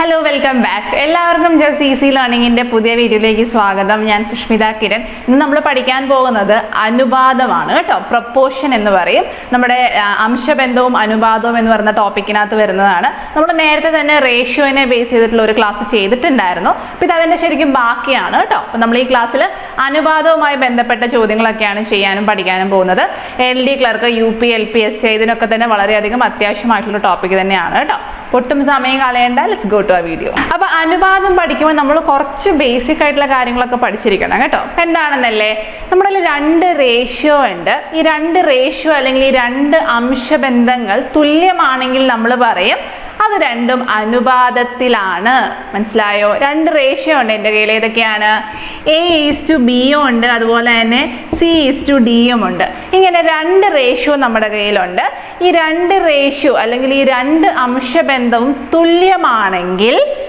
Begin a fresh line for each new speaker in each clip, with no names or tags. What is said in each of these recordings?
Hello welcome back എല്ലാവർക്കും just easy ലേണിംഗിന്റെ പുതിയ വീഡിയോയിലേക്ക് സ്വാഗതം. ഞാൻ സുഷ്മിത കിരൺ. ഇന്ന് നമ്മൾ പഠിക്കാൻ പോകുന്നത് അനുപാതമാണ് കേട്ടോ. പ്രപ്പോഷൻ എന്ന് പറയും. നമ്മുടെ അംശബന്ധവും അനുപാതവും എന്ന് പറയുന്ന ടോപ്പിക്കിനകത്ത് വരുന്നതാണ്. നമ്മൾ നേരത്തെ തന്നെ റേഷ്യോനെ ബേസ് ചെയ്തിട്ടുള്ള ഒരു ക്ലാസ് ചെയ്തിട്ടുണ്ടായിരുന്നു. അപ്പം ഇത് അതിന്റെ ശരിക്കും ബാക്കിയാണ് കേട്ടോ. അപ്പം നമ്മൾ ഈ ക്ലാസ്സിൽ അനുപാതവുമായി ബന്ധപ്പെട്ട ചോദ്യങ്ങളൊക്കെയാണ് ചെയ്യാനും പഠിക്കാനും പോകുന്നത്. L D clerk U P L P S C ഇതിനൊക്കെ തന്നെ വളരെയധികം അത്യാവശ്യമായിട്ടുള്ള ടോപ്പിക് തന്നെയാണ് കേട്ടോ. ഒട്ടും സമയം കളയേണ്ട. ലെറ്റ്സ് ഗോ ടു ആ വീഡിയോ അപ്പൊ അനുപാതം പഠിക്കുമ്പോൾ നമ്മൾ കുറച്ച് ബേസിക് ആയിട്ടുള്ള കാര്യങ്ങളൊക്കെ പഠിച്ചിരിക്കണം കേട്ടോ. എന്താണെന്നല്ലേ? നമ്മുടെ രണ്ട് റേഷ്യോ ഉണ്ട്. ഈ രണ്ട് റേഷ്യോ അല്ലെങ്കിൽ ഈ രണ്ട് അംശബന്ധങ്ങൾ തുല്യമാണെങ്കിൽ നമ്മൾ പറയും അത് രണ്ടും അനുപാതത്തിലാണ്. മനസ്സിലായോ? രണ്ട് റേഷ്യോ ഉണ്ട് എന്റെ കയ്യിൽ. ഏതൊക്കെയാണ്? എ ഈസ് ടു ബിയും ഉണ്ട്. അതുപോലെ തന്നെ സി ഈസ് ടു ഡിയും ഉണ്ട്. ഇങ്ങനെ രണ്ട് റേഷ്യോ നമ്മുടെ കയ്യിലുണ്ട്. ഈ രണ്ട് റേഷ്യോ അല്ലെങ്കിൽ ഈ രണ്ട് അംശബന്ധവും തുല്യമാണെങ്കിൽ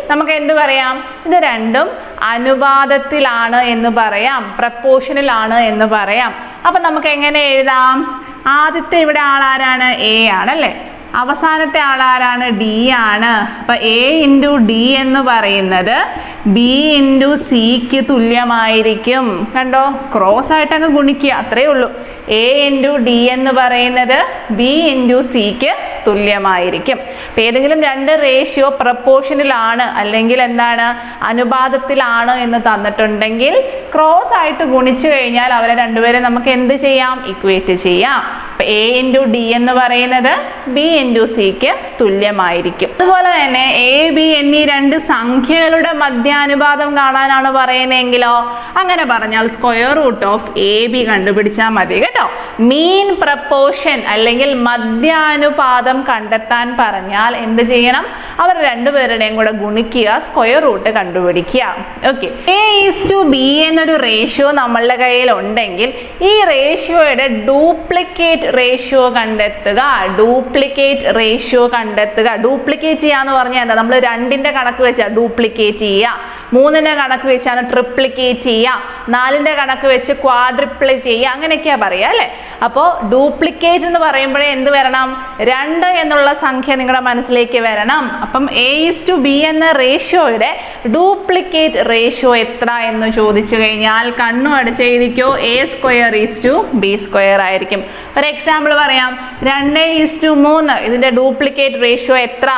നമുക്ക് എന്ത് പറയാം? ഇത് രണ്ടും അനുപാതത്തിലാണ് എന്ന് പറയാം. പ്രപ്പോഷനിലാണ് എന്ന് പറയാം. അപ്പൊ നമുക്ക് എങ്ങനെ എഴുതാം? ആദ്യത്തെ ഇവിടെ ആളാരാണ്? എ ആണല്ലേ അവസാനത്തെ ആളാരാണ്? ഡി ആണ്. അപ്പൊ എ ഇന്റു ഡി എന്ന് പറയുന്നത് ബി ഇന്റു സിക്ക് തുല്യമായിരിക്കും. കണ്ടോ? ക്രോസ് ആയിട്ട് അങ്ങ് ഗുണിക്കുക. അത്രേ ഉള്ളൂ. എ ഇന്റു ഡി എന്ന് പറയുന്നത് ബി ഇന്റു സിക്ക് തുല്യമായിരിക്കും. അപ്പൊ ഏതെങ്കിലും രണ്ട് റേഷ്യോ പ്രപ്പോഷനിലാണ് അല്ലെങ്കിൽ എന്താണ്? അനുപാതത്തിലാണ് എന്ന് തന്നിട്ടുണ്ടെങ്കിൽ ക്രോസ് ആയിട്ട് ഗുണിച്ചു കഴിഞ്ഞാൽ അവരെ രണ്ടുപേരെ നമുക്ക് എന്ത് ചെയ്യാം? ഇക്വേറ്റ് ചെയ്യാം. അപ്പൊ എ ഇന്റു ഡി എന്ന് പറയുന്നത് ബി ഇന്റു സിക്ക് തുല്യമായിരിക്കും. അതുപോലെ തന്നെ എ ബി എന്നീ രണ്ട് സംഖ്യകളുടെ മധ്യാനുപാതം കാണാനാണ് പറയുന്നതെങ്കിലോ അങ്ങനെ പറഞ്ഞാൽ square root of A B കണ്ടുപിടിച്ചാൽ മതി കേട്ടോ. മീൻ പ്രപ്പോർഷൻ അല്ലെങ്കിൽ മധ്യാനുപാതം കണ്ടെത്താൻ പറഞ്ഞാൽ എന്ത് ചെയ്യണം? അവർ രണ്ടുപേരുടെയും കൂടെ ഗുണിക്കുക സ്ക്വയർ റൂട്ട് കണ്ടുപിടിക്കുക. Okay A is to B എന്നൊരു റേഷ്യോ നമ്മളുടെ കയ്യിൽ ഉണ്ടെങ്കിൽ ഈ റേഷ്യോയുടെ ഡ്യൂപ്ലിക്കേറ്റ് റേഷ്യോ കണ്ടെത്തുക. ഡ്യൂപ്ലിക്കേറ്റ് റേഷ്യോ കണ്ടെത്തുക. ഡ്യൂപ്ലിക്കേറ്റ് ചെയ്യാന്ന് പറഞ്ഞാൽ എന്താ? നമ്മൾ രണ്ടിന്റെ കണക്ക് വെച്ചാൽ ഡ്യൂപ്ലിക്കേറ്റ് ചെയ്യുക. മൂന്നിന്റെ കണക്ക് വെച്ചാണ് ട്രിപ്ലിക്കേറ്റ് ചെയ്യുക. നാലിന്റെ കണക്ക് വെച്ച് ക്വാഡ്രിപ്ലൈ ചെയ്യുക. അങ്ങനെയൊക്കെയാ പറയുക അല്ലേ? അപ്പോൾ ഡ്യൂപ്ലിക്കേറ്റ് എന്ന് പറയുമ്പോഴേ എന്ത് വരണം? രണ്ട് എന്നുള്ള സംഖ്യ നിങ്ങളുടെ മനസ്സിലേക്ക് വരണം. അപ്പം എ ടു ബി എന്ന റേഷ്യോയുടെ ഡ്യൂപ്ലിക്കേറ്റ് റേഷ്യോ എത്ര എന്ന് ചോദിച്ചു കഴിഞ്ഞാൽ കണ്ണു അടിച്ച് എഴുതിക്കോ. A square is to B square ആയിരിക്കും. ഒരു എക്സാമ്പിൾ പറയാം. രണ്ട് ഈസ് ടു മൂന്ന്. ഇതിന്റെ ഡ്യൂപ്ലിക്കേറ്റ് റേഷ്യോ എത്ര?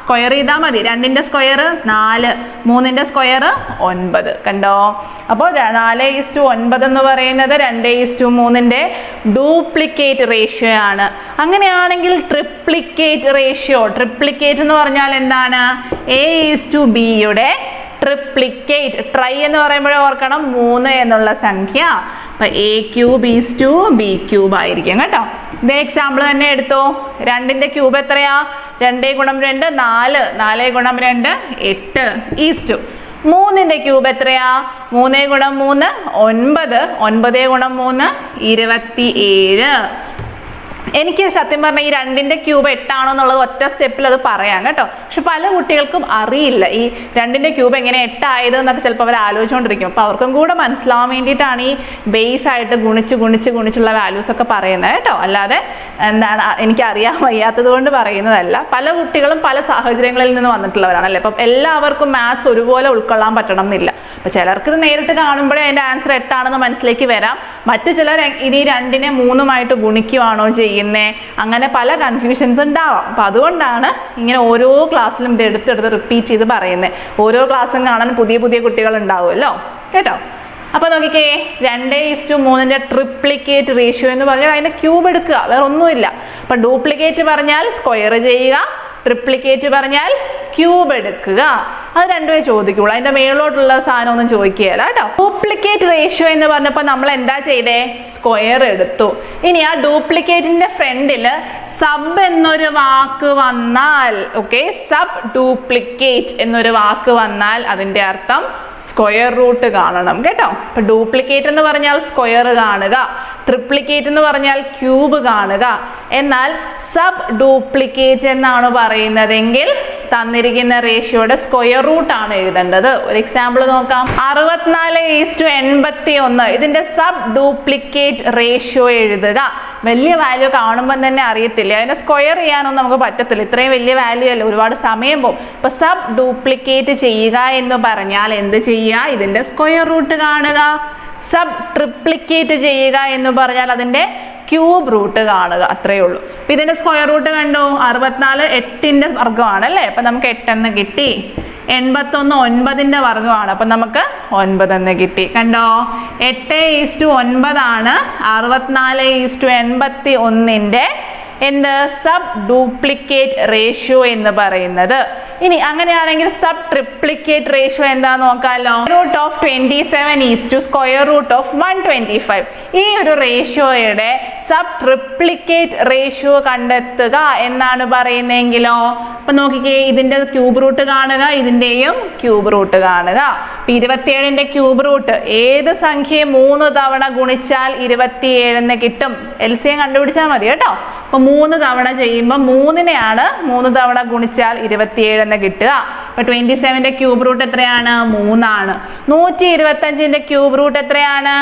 സ്ക്വയർ ചെയ്താൽ മതി. രണ്ടിന്റെ സ്ക്വയർ നാല് മൂന്നിന്റെ സ്ക്വയർ ഒൻപത്. കണ്ടോ? അപ്പോൾ നാല് ഈസ് ടു ഒൻപത് എന്ന് പറയുന്നത് രണ്ട് ഈസ് ടു മൂന്നിന്റെ ഡ്യൂപ്ലിക്കേറ്റ് റേഷ്യോ ആണ് അങ്ങനെയാണെങ്കിൽ ട്രിപ്ലിക്കേറ്റ് റേഷ്യോ ട്രിപ്ലിക്കേറ്റ് എന്ന് പറഞ്ഞാൽ എന്താണ്? എ ഈസ് ടു ബിയുടെ ട്രിപ്ലിക്കേറ്റ് ട്രൈ എന്ന് പറയുമ്പോഴേ ഓർക്കണം മൂന്ന് എന്നുള്ള സംഖ്യ. A cube is to B cube ആയിരിക്കും കേട്ടോ. ഇതേ എക്സാമ്പിൾ തന്നെ എടുത്തോ. രണ്ടിന്റെ ക്യൂബ് എത്രയാ? രണ്ടേ ഗുണം രണ്ട് നാല്. നാലേ ഗുണം രണ്ട് എട്ട്. ഈസ് ടു മൂന്നിന്റെ ക്യൂബ് എത്രയാ? മൂന്നേ ഗുണം മൂന്ന് ഒൻപത്. ഒൻപതേ ഗുണം മൂന്ന് ഇരുപത്തി ഏഴ് എനിക്ക് സത്യം പറഞ്ഞാൽ ഈ രണ്ടിന്റെ ക്യൂബ് എട്ടാണോ എന്നുള്ളത് ഒറ്റ സ്റ്റെപ്പിൽ അത് പറയാം കേട്ടോ. പക്ഷെ പല കുട്ടികൾക്കും അറിയില്ല ഈ രണ്ടിന്റെ ക്യൂബ് എങ്ങനെ എട്ടായത് എന്നൊക്കെ ചിലപ്പോൾ അവർ ആലോചിച്ചുകൊണ്ടിരിക്കും അപ്പോൾ അവർക്കും കൂടെ മനസ്സിലാവാൻ വേണ്ടിയിട്ടാണ് ഈ ബേസ് ആയിട്ട് ഗുണിച്ച് ഗുണിച്ച് ഗുണിച്ചുള്ള വാല്യൂസ് ഒക്കെ പറയുന്നത് കേട്ടോ. അല്ലാതെ എന്താണ് എനിക്ക് അറിയാൻ വയ്യാത്തത് കൊണ്ട് പറയുന്നതല്ല. പല കുട്ടികളും പല സാഹചര്യങ്ങളിൽ നിന്ന് വന്നിട്ടുള്ളവരാണ് അല്ലേ? അപ്പം എല്ലാവർക്കും മാത്സ് ഒരുപോലെ ഉൾക്കൊള്ളാൻ പറ്റണം എന്നില്ല അപ്പോൾ ചിലർക്ക് ഇത് നേരിട്ട് കാണുമ്പോഴേ അതിന്റെ ആൻസർ എട്ടാണെന്ന് മനസ്സിലേക്ക് വരാം. മറ്റു ചിലർ ഇത് ഈ രണ്ടിനെ മൂന്നുമായിട്ട് ഗുണിക്കുവാണോ ചെയ്യുന്നത് അങ്ങനെ പല കൺഫ്യൂഷൻസ് ഉണ്ടാവാം. അപ്പം അതുകൊണ്ടാണ് ഇങ്ങനെ ഓരോ ക്ലാസ്സിലും ഇത് എടുത്തെടുത്ത് റിപ്പീറ്റ് ചെയ്ത് പറയുന്നത് ഓരോ ക്ലാസ്സും കാണാൻ പുതിയ പുതിയ കുട്ടികൾ ഉണ്ടാവുമല്ലോ. കേട്ടോ? അപ്പോൾ നോക്കിക്കേ. രണ്ട് ഈസ് ടു മൂന്നിന്റെ ട്രിപ്ലിക്കേറ്റ് റേഷ്യോ എന്ന് പറഞ്ഞാൽ അതിന്റെ ക്യൂബ് എടുക്കുക. വേറെ ഒന്നുമില്ല അപ്പൊ ഡ്യൂപ്ലിക്കേറ്റ് പറഞ്ഞാൽ സ്ക്വയർ ചെയ്യുക. ട്രിപ്ലിക്കേറ്റ് പറഞ്ഞാൽ ക്യൂബ് എടുക്കുക. അത് രണ്ടുമേ ചോദിക്കുള്ളൂ. അതിന്റെ മേളോട്ടുള്ള സാധനം ഒന്നും ചോദിക്കുകയല്ല കേട്ടോ. ഡ്യൂപ്ലിക്കേറ്റ് റേഷ്യോ എന്ന് പറഞ്ഞപ്പോൾ നമ്മൾ എന്താ ചെയ്തേ? സ്ക്വയർ എടുത്തു. ഇനി ആ ഡ്യൂപ്ലിക്കേറ്റിന്റെ ഫ്രണ്ടിൽ സബ് എന്നൊരു വാക്ക് വന്നാൽ ഓക്കെ സബ് ഡ്യൂപ്ലിക്കേറ്റ് എന്നൊരു വാക്ക് വന്നാൽ അതിന്റെ അർത്ഥം സ്ക്വയർ റൂട്ട് കാണണം കേട്ടോ? ഇപ്പൊ ഡ്യൂപ്ലിക്കേറ്റ് എന്ന് പറഞ്ഞാൽ സ്ക്വയർ കാണുക ട്രിപ്ലിക്കേറ്റ് എന്ന് പറഞ്ഞാൽ ക്യൂബ് കാണുക. എന്നാൽ സബ് ഡ്യൂപ്ലിക്കേറ്റ് എന്നാണ് പറയുന്നതെങ്കിൽ തന്നിരിക്കുന്ന റേഷ്യോയുടെ സ്ക്വയർ റൂട്ട് ആണ് എഴുതേണ്ടത്. ഒരു എക്സാമ്പിൾ നോക്കാം. അറുപത്തിനാല് ഈസ് ടു എൺപത്തി ഒന്ന് ഇതിന്റെ സബ് ഡ്യൂപ്ലിക്കേറ്റ് റേഷ്യോ എഴുതുക. വലിയ വാല്യൂ കാണുമ്പോൾ തന്നെ അറിയത്തില്ല? അതിനെ സ്ക്വയർ ചെയ്യാനൊന്നും നമുക്ക് പറ്റത്തില്ല. ഇത്രയും വലിയ വാല്യൂ അല്ല? ഒരുപാട് സമയം പോകും. ഇപ്പൊ സബ് ഡ്യൂപ്ലിക്കേറ്റ് ചെയ്യുക എന്ന് പറഞ്ഞാൽ എന്ത് ചെയ്യുക? ഇതിന്റെ സ്ക്വയർ റൂട്ട് കാണുക. സബ് ട്രിപ്ലിക്കേറ്റ് ചെയ്യുക എന്ന് പറഞ്ഞാൽ അതിന്റെ ക്യൂബ് റൂട്ട് കാണുക അത്രയേ ഉള്ളൂ. അപ്പം ഇതിന്റെ സ്ക്വയർ റൂട്ട് കണ്ടു? അറുപത്തിനാല് എട്ടിന്റെ വർഗമാണ് അല്ലേ? അപ്പം നമുക്ക് എട്ടെന്ന് കിട്ടി. എൺപത്തൊന്ന് ഒൻപതിന്റെ വർഗമാണ്. അപ്പം നമുക്ക് ഒൻപത് എന്ന് കിട്ടി. കണ്ടോ? എട്ട് ഈസ്റ്റു ഒൻപതാണ്. അറുപത്തിനാല് ഈസ്റ്റു എൺപത്തി ഒന്നിന്റെ എന്ത്? സബ് ഡ്യൂപ്ലിക്കേറ്റ് റേഷ്യോ എന്ന് പറയുന്നത്. ഇനി അങ്ങനെയാണെങ്കിൽ സബ് ട്രിപ്ലിക്കേറ്റ് റേഷ്യോ എന്താ നോക്കാലോ? Root of twenty seven is to square root of one twenty five. ഈ ഒരു റേഷ്യോയുടെ സബ് ട്രിപ്ലിക്കേറ്റ് റേഷ്യോ കണ്ടെത്തുക എന്നാണ് പറയുന്നതെങ്കിലോ? അപ്പൊ നോക്കിക്കേ ഇതിന്റെ ക്യൂബ് റൂട്ട് കാണുക ഇതിന്റെയും ക്യൂബ് റൂട്ട് കാണുക. ഇരുപത്തിയേഴിന്റെ ക്യൂബ് റൂട്ട് ഏത് സംഖ്യയെ മൂന്ന് തവണ ഗുണിച്ചാൽ ഇരുപത്തിയേഴെന്ന് കിട്ടും? എൽ സി എം കണ്ടുപിടിച്ചാൽ മതി കേട്ടോ. അപ്പൊ മൂന്ന് തവണ ചെയ്യുമ്പോൾ മൂന്നിനെയാണ് മൂന്ന് തവണ ഗുണിച്ചാൽ ഇരുപത്തിയേഴ് എന്ന് കിട്ടുക. അപ്പൊ ട്വന്റി സെവന്റെ ക്യൂബ് റൂട്ട് എത്രയാണ്? മൂന്നാണ്. നൂറ്റി ഇരുപത്തി അഞ്ചിന്റെ ക്യൂബ് റൂട്ട് എത്രയാണ്?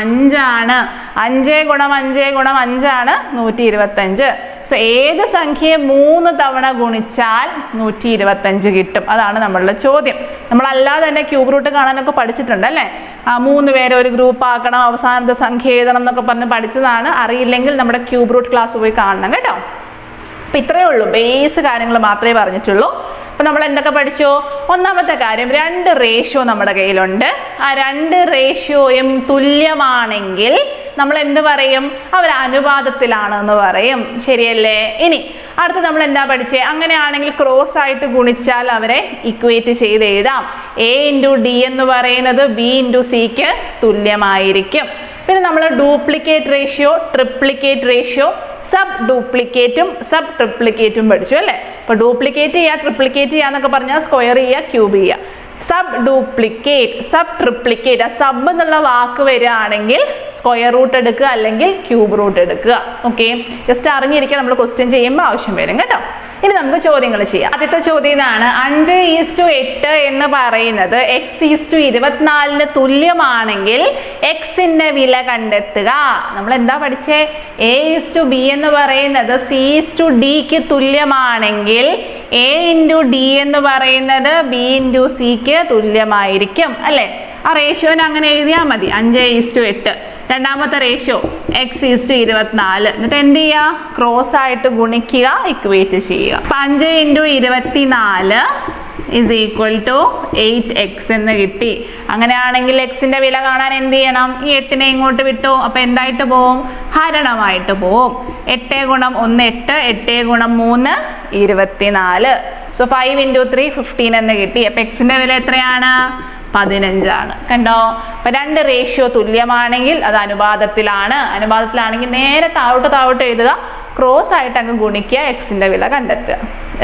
അഞ്ചാണ്. അഞ്ച് ഗുണം അഞ്ച് ഗുണം അഞ്ചാണ് നൂറ്റി ഇരുപത്തി അഞ്ച് സോ ഏത് സംഖ്യയെ മൂന്ന് തവണ ഗുണിച്ചാൽ നൂറ്റി ഇരുപത്തഞ്ച് കിട്ടും? അതാണ് നമ്മളുടെ ചോദ്യം. നമ്മളല്ലാതെ തന്നെ ക്യൂബ് റൂട്ട് കാണാനൊക്കെ പഠിച്ചിട്ടുണ്ട് അല്ലേ? ആ മൂന്ന് പേരെ ഒരു ഗ്രൂപ്പ് ആക്കണം അവസാനത്തെ സംഖ്യ എഴുതണം എന്നൊക്കെ പറഞ്ഞ് പഠിച്ചതാണ്. അറിയില്ലെങ്കിൽ നമ്മുടെ ക്യൂബ് റൂട്ട് ക്ലാസ് പോയി കാണണം കേട്ടോ. അപ്പൊ ഇത്രയേ ഉള്ളൂ. ബേസ് കാര്യങ്ങൾ മാത്രമേ പറഞ്ഞിട്ടുള്ളൂ. അപ്പൊ നമ്മൾ എന്തൊക്കെ പഠിച്ചു? ഒന്നാമത്തെ കാര്യം രണ്ട് റേഷ്യോ നമ്മുടെ കയ്യിലുണ്ട്. ആ രണ്ട് റേഷ്യോയും തുല്യമാണെങ്കിൽ നമ്മൾ എന്ത് പറയും? അവർ അനുപാതത്തിലാണ് എന്ന് പറയും. ശരിയല്ലേ? ഇനി അടുത്ത് നമ്മൾ എന്താ പഠിച്ചേ? അങ്ങനെയാണെങ്കിൽ ക്രോസ് ആയിട്ട് ഗുണിച്ചാൽ അവരെ ഇക്വേറ്റ് ചെയ്ത് എഴുതാം. എ ഇന്റു ഡി എന്ന് പറയുന്നത് ബി ഇന്റു സിക്ക് തുല്യമായിരിക്കും. പിന്നെ നമ്മൾ duplicate ratio triplicate ratio sub ഡ്യൂപ്ലിക്കേറ്റും sub ട്രിപ്ലിക്കേറ്റും പഠിച്ചു അല്ലേ? അപ്പൊ ഡ്യൂപ്ലിക്കേറ്റ് ചെയ്യുക ട്രിപ്ലിക്കേറ്റ് ചെയ്യുക എന്നൊക്കെ പറഞ്ഞാൽ സ്ക്വയർ ചെയ്യുക ക്യൂബ് ചെയ്യുക. സബ് ഡ്യൂപ്ലിക്കേറ്റ് സബ് ട്രിപ്ലിക്കേറ്റ് ആ സബ് എന്നുള്ള വാക്ക് വരികയാണെങ്കിൽ സ്ക്വയർ റൂട്ട് എടുക്കുക അല്ലെങ്കിൽ ക്യൂബ് റൂട്ട് എടുക്കുക. ഓക്കെ ജസ്റ്റ് അറിഞ്ഞിരിക്കുക നമ്മൾ ക്വസ്റ്റ്യൻ ചെയ്യുമ്പോൾ ആവശ്യം വരും കേട്ടോ. ഇനി നമുക്ക് ചോദ്യങ്ങൾ ചെയ്യാം. ആദ്യത്തെ ചോദ്യം ഇതാണ്. അഞ്ച് ഈസ് ടു എട്ട് എന്ന് പറയുന്നത് എക്സ് ഈസ് ടു ഇരുപത്തിനാലിന് തുല്യമാണെങ്കിൽ എക്സിന്റെ വില കണ്ടെത്തുക. നമ്മൾ എന്താ പഠിച്ചേ? എ ഈസ് ടു ബി എന്ന് പറയുന്നത് സി ഈസ് ടു ഡിക്ക് തുല്യമാണെങ്കിൽ എ ഇന്റു ഡി എന്ന് പറയുന്നത് ബി ഇന്റു സിക്ക് തുല്യമായിരിക്കും അല്ലേ? ആ റേഷ്യോനെ അങ്ങനെ എഴുതിയാൽ മതി. അഞ്ച് ഈസ് ടു എട്ട്. രണ്ടാമത്തെ റേഷ്യോ എക്സ് ഈസ് ടു ഇരുപത്തിനാല്. എന്നിട്ട് എന്ത് ചെയ്യുക? ക്രോസ് ആയിട്ട് ഗുണിക്കുക ഇക്വേറ്റ് ചെയ്യുക. അപ്പൊ അഞ്ച് ഇന്റു ഇരുപത്തിനാല് is equal to eight X എന്ന് കിട്ടി. അങ്ങനെയാണെങ്കിൽ എക്സിന്റെ വില കാണാൻ എന്ത് ചെയ്യണം? ഈ എട്ടിനെ ഇങ്ങോട്ട് വിട്ടു. അപ്പൊ എന്തായിട്ട് പോവും? ഹരണമായിട്ട് പോവും. എട്ട് ഗുണം ഒന്ന് എട്ട് എട്ട് ഗുണം മൂന്ന് ഇരുപത്തിനാല്. So five into three fifteen എന്ന് കിട്ടി. അപ്പൊ എക്സിന്റെ വില എത്രയാണ്? പതിനഞ്ചാണ്. കണ്ടോ? അപ്പൊ രണ്ട് റേഷ്യോ തുല്യമാണെങ്കിൽ അത് അനുപാതത്തിലാണ്. അനുപാതത്തിലാണെങ്കിൽ നേരെ താഴോട്ട് താഴോട്ട് എഴുതുക. ക്രോസ് ആയിട്ട് അങ്ങ് ഗുണിക്കുക എക്സിന്റെ വില കണ്ടെത്തുക.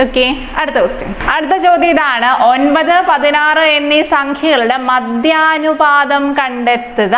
ഓക്കെ അടുത്ത ക്വസ്റ്റ്യൻ അടുത്ത ചോദ്യം ഇതാണ്. ഒൻപത് പതിനാറ് എന്നീ സംഖ്യകളുടെ മധ്യാനുപാതം കണ്ടെത്തുക.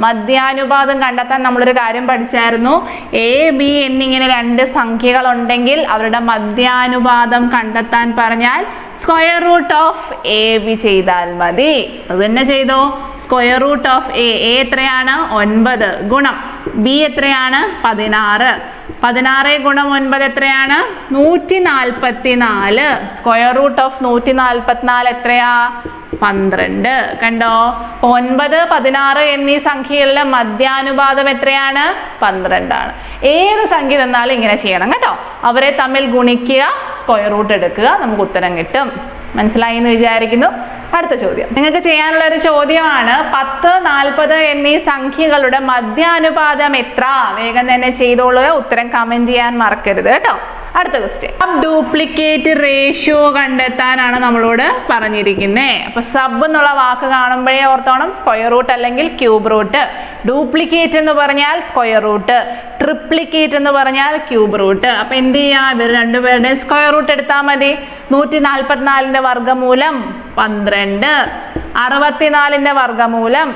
മധ്യാനുപാതം കണ്ടെത്താൻ നമ്മളൊരു കാര്യം പഠിച്ചായിരുന്നു. എ ബി എന്നിങ്ങനെ രണ്ട് സംഖ്യകൾ ഉണ്ടെങ്കിൽ അവരുടെ മധ്യാനുപാതം കണ്ടെത്താൻ പറഞ്ഞാൽ square root of A B ചെയ്താൽ മതി. അത് തന്നെ ചെയ്തോ? Square root of A A എത്രയാണ്? ഒൻപത് ഗുണം. ബി എത്രയാണ്? പതിനാറ്. പതിനാറ് ഗുണം ഒൻപത് എത്രയാണ്? നൂറ്റി നാൽപ്പത്തി നാല് സ്ക്വയർ റൂട്ട് ഓഫ് നൂറ്റി നാൽപ്പത്തിനാല് എത്രയാ? പന്ത്രണ്ട്. കണ്ടോ? ഒൻപത് പതിനാറ് എന്നീ സംഖ്യകളിലെ മധ്യാനുപാതം എത്രയാണ്? പന്ത്രണ്ടാണ്. ഏത് സംഖ്യ തന്നാലും ഇങ്ങനെ ചെയ്യണം കേട്ടോ. അവരെ തമ്മിൽ ഗുണിക്കുക സ്ക്വയർ റൂട്ട് എടുക്കുക നമുക്ക് ഉത്തരം കിട്ടും. മനസ്സിലായി എന്ന് വിചാരിക്കുന്നു? അടുത്ത ചോദ്യം. നിങ്ങൾക്ക് ചെയ്യാനുള്ള ഒരു ചോദ്യമാണ് പത്ത് നാൽപ്പത് എന്നീ സംഖ്യകളുടെ മധ്യാനുപാതം എത്ര? വേഗം തന്നെ ചെയ്തോളുക ഉത്തരം കമന്റ് ചെയ്യാൻ മറക്കരുത് കേട്ടോ. അടുത്ത ക്വസ്റ്റ്യൻ സബ് ഡ്യൂപ്ലിക്കേറ്റ് റേഷ്യോ കണ്ടെത്താനാണ് നമ്മളോട് പറഞ്ഞിരിക്കുന്നത് അപ്പൊ സബ് എന്നുള്ള വാക്ക് കാണുമ്പോഴേ ഓർത്തോണം സ്ക്വയർ റൂട്ട് അല്ലെങ്കിൽ ക്യൂബ് റൂട്ട് ഡ്യൂപ്ലിക്കേറ്റ് എന്ന് പറഞ്ഞാൽ സ്ക്വയർ റൂട്ട് ട്രിപ്ലിക്കേറ്റ് എന്ന് പറഞ്ഞാൽ ക്യൂബ് റൂട്ട് അപ്പൊ എന്ത് ചെയ്യാം? ഇവർ രണ്ടുപേരുടെ സ്ക്വയർ റൂട്ട് എടുത്താൽ മതി. നൂറ്റി നാൽപ്പത്തിനാലിന്റെ വർഗമൂലം പന്ത്രണ്ട്. അറുപത്തിനാലിന്റെ വർഗമൂലം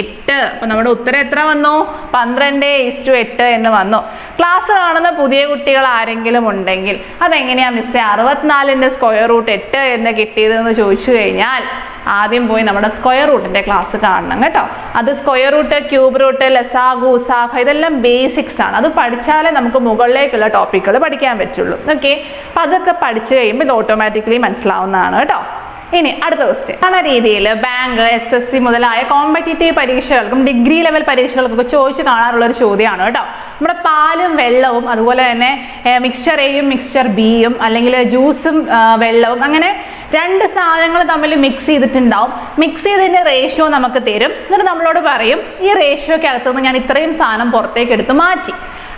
എട്ട്. അപ്പൊ നമ്മുടെ ഉത്തരം എത്ര വന്നു? പന്ത്രണ്ട് ഇസ്റ്റു എട്ട് എന്ന് വന്നു. ക്ലാസ് കാണുന്ന പുതിയ കുട്ടികൾ ആരെങ്കിലും ഉണ്ടെങ്കിൽ അതെങ്ങനെയാ മിസ്സേ അറുപത്തിനാലിന്റെ സ്ക്വയർ റൂട്ട് എട്ട് എന്ന് കിട്ടിയതെന്ന് ചോദിച്ചു കഴിഞ്ഞാൽ ആദ്യം പോയി നമ്മുടെ സ്ക്വയർ റൂട്ടിന്റെ ക്ലാസ് കാണണം കേട്ടോ. അത് സ്ക്വയർ റൂട്ട് ക്യൂബ് റൂട്ട് ലസാഗു ഉസാഖ ഇതെല്ലാം ബേസിക്സ് ആണ്. അത് പഠിച്ചാലേ നമുക്ക് മുകളിലേക്കുള്ള ടോപ്പിക്കുകൾ പഠിക്കാൻ പറ്റുള്ളൂ. ഓക്കെ അപ്പൊ അതൊക്കെ പഠിച്ചു കഴിയുമ്പോൾ ഇത് ഓട്ടോമാറ്റിക്കലി മനസ്സിലാവുന്നതാണ് കേട്ടോ. ഇനി അടുത്ത ക്വസ്റ്റ്യൻ പല രീതിയിൽ ബാങ്ക് എസ് എസ് സി മുതലായ കോമ്പറ്റേറ്റീവ് പരീക്ഷകൾക്കും ഡിഗ്രി ലെവൽ പരീക്ഷകൾക്കൊക്കെ ചോദിച്ചു കാണാറുള്ള ഒരു ചോദ്യമാണ് കേട്ടോ. നമ്മുടെ പാലും വെള്ളവും അതുപോലെ തന്നെ മിക്സ്ചർ എയും മിക്സ്ചർ ബിയും അല്ലെങ്കിൽ ജ്യൂസും വെള്ളവും അങ്ങനെ രണ്ട് സാധനങ്ങൾ തമ്മിൽ മിക്സ് ചെയ്തിട്ടുണ്ടാവും. മിക്സ് ചെയ്തതിന്റെ റേഷ്യോ നമുക്ക് തരും. എന്നിട്ട് നമ്മളോട് പറയും ഈ റേഷ്യോയ്ക്ക് അകത്തുനിന്ന് ഞാൻ ഇത്രയും സാധനം പുറത്തേക്ക് എടുത്ത് മാറ്റി.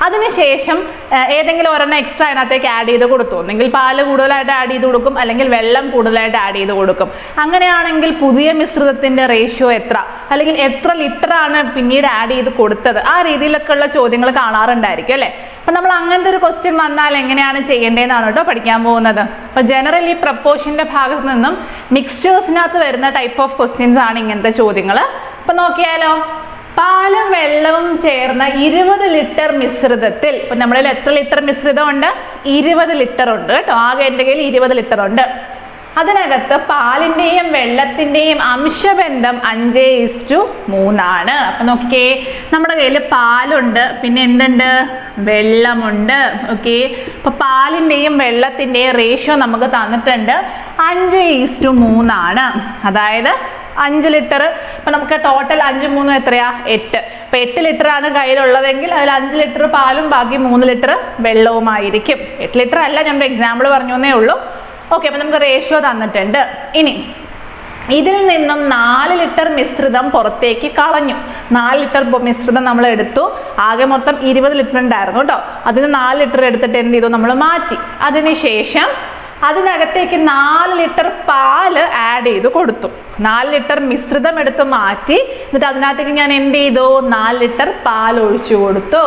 അതിനുശേഷം ഏതെങ്കിലും ഒരെണ്ണം എക്സ്ട്രാ അതിനകത്തേക്ക് ആഡ് ചെയ്ത് കൊടുത്തു. ഒന്നെങ്കിൽ പാൽ കൂടുതലായിട്ട് ആഡ് ചെയ്ത് കൊടുക്കും അല്ലെങ്കിൽ വെള്ളം കൂടുതലായിട്ട് ആഡ് ചെയ്ത് കൊടുക്കും. അങ്ങനെയാണെങ്കിൽ പുതിയ മിശ്രിതത്തിന്റെ റേഷ്യോ എത്ര? അല്ലെങ്കിൽ എത്ര ലിറ്റർ ആണ് പിന്നീട് ആഡ് ചെയ്ത് കൊടുത്തത്? ആ രീതിയിലൊക്കെ ഉള്ള ചോദ്യങ്ങൾ കാണാറുണ്ടായിരിക്കും അല്ലേ? അപ്പൊ നമ്മൾ അങ്ങനത്തെ ഒരു ക്വസ്റ്റ്യൻ വന്നാൽ എങ്ങനെയാണ് ചെയ്യേണ്ടതെന്നാണ് കേട്ടോ പഠിക്കാൻ പോകുന്നത്. അപ്പൊ ജനറലി പ്രപ്പോഷന്റെ ഭാഗത്ത് നിന്നും മിക്സ്ചേഴ്സിനകത്ത് വരുന്ന ടൈപ്പ് ഓഫ് ക്വസ്റ്റ്യൻസ് ആണ് ഇങ്ങനത്തെ ചോദ്യങ്ങൾ അപ്പൊ നോക്കിയാലോ? പാലും വെള്ളവും ചേർന്ന ഇരുപത് ലിറ്റർ മിശ്രിതത്തിൽ ഇപ്പൊ നമ്മളിൽ എത്ര ലിറ്റർ മിശ്രിതം ഉണ്ട് ഇരുപത് ലിറ്റർ ഉണ്ട് കേട്ടോ. ആകെ എന്റെ കയ്യിൽ ഇരുപത് ലിറ്റർ ഉണ്ട്. അതിനകത്ത് പാലിന്റെയും വെള്ളത്തിന്റെയും അംശബന്ധം അഞ്ച് ഇസ്റ്റു മൂന്നാണ്. അപ്പൊ നോക്കിക്കേ നമ്മുടെ കയ്യിൽ പാലുണ്ട് പിന്നെ എന്തുണ്ട്? വെള്ളമുണ്ട്. ഓക്കെ. അപ്പൊ പാലിന്റെയും വെള്ളത്തിന്റെയും റേഷ്യോ നമുക്ക് തന്നിട്ടുണ്ട് അഞ്ച് ടു മൂന്നാണ്. അതായത് അഞ്ച് ലിറ്റർ. ഇപ്പൊ നമുക്ക് ടോട്ടൽ അഞ്ച് മൂന്ന് എത്രയാ? എട്ട്. ഇപ്പൊ എട്ട് ലിറ്റർ ആണ് കയ്യിലുള്ളതെങ്കിൽ അതിൽ അഞ്ച് ലിറ്റർ പാലും ബാക്കി മൂന്ന് ലിറ്റർ വെള്ളവുമായിരിക്കും. എട്ട് ലിറ്റർ അല്ല ഞാൻ ഒരു എക്സാമ്പിൾ പറഞ്ഞു എന്നേ ഉള്ളൂ. ഓക്കെ അപ്പൊ നമുക്ക് റേഷ്യോ തന്നിട്ടുണ്ട്. ഇനി ഇതിൽ നിന്നും നാല് ലിറ്റർ മിശ്രിതം പുറത്തേക്ക് കളഞ്ഞു. നാല് ലിറ്റർ മിശ്രിതം നമ്മൾ എടുത്തു. ആകെ മൊത്തം ഇരുപത് ലിറ്റർ ഉണ്ടായിരുന്നു കേട്ടോ. അതിന് നാല് ലിറ്റർ എടുത്തിട്ട് എന്ത് ചെയ്തു? നമ്മൾ മാറ്റി. അതിനുശേഷം അതിനകത്തേക്ക് നാല് ലിറ്റർ പാൽ ആഡ് ചെയ്ത് കൊടുത്തു. നാല് ലിറ്റർ മിശ്രിതം എടുത്ത് മാറ്റി. എന്നിട്ട് അതിനകത്തേക്ക് ഞാൻ എന്ത് ചെയ്തു? നാല് ലിറ്റർ പാൽ ഒഴിച്ചു കൊടുത്തു.